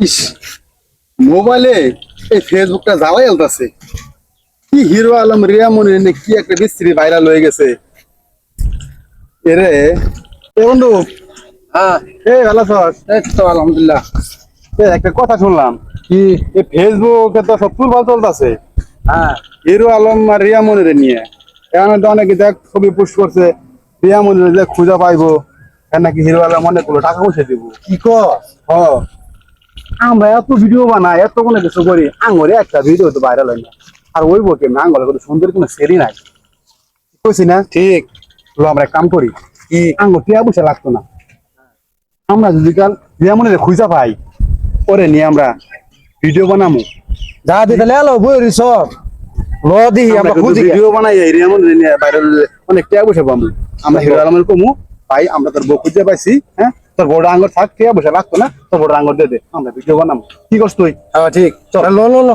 ইস মোবাইলে এই ফেসবুকটা জ্বালাই আলতাছে। কি হিরো আলম রিয়া মনে নে কি একটা বিশ্রী ভাইরাল হয়ে গেছে। এরে এ বন্ধু হ্যাঁ। এ ভালো আছস? এই তো আলহামদুলিল্লাহ। এ একটা কথা শুনলাম কি এই ফেসবুকে তো সব তুলবাল চলতেছে। হ্যাঁ। হিরো আলম আর রিয়া মনিরে নিয়ে। এখানে তো অনেকে দেখ ছবি পোস্ট করছে রিয়া মনিরে যে খুঁজে পাইবো। নাকি হিরো আলম অনেকগুলো টাকা পয়সা দিব। কি কর হ। আমরা এত ভিডিও বানাই এত কোনো কিছু করি আঙরে একটা ভিডিও তো ভাইরাল হয় না আর ওই বকে আঙলে কোনো সুন্দর কোনো সেরি নাই। কইছি না? ঠিক। আমরা কাম করি কি আঙুর টিয়া পয়সা লাগতো না। আমরা যদি কাল রিয়া মনিরে খুঁজা পাই ওরে নিয়ে আমরা ভিডিও বানামু। যা দি তাহলে এলো বই রিসব ল দি আমরা খুঁজি। ভিডিও বানাই মনিরে নিয়ে ভাইরাল অনেক টিয়া পয়সা পাবো আমরা হিরো আলমের কমু ভাই আমরা তোর বউ খুঁজে পাইছি হ্যাঁ? তোর বড় আঙ্গুর থাক টিয়া পয়সা লাগতো না? তোর বড় আঙ্গুর দে দে। আমরা ভিডিও বানাম কি করছ তুই? ঠিক। চল। লো লো লো।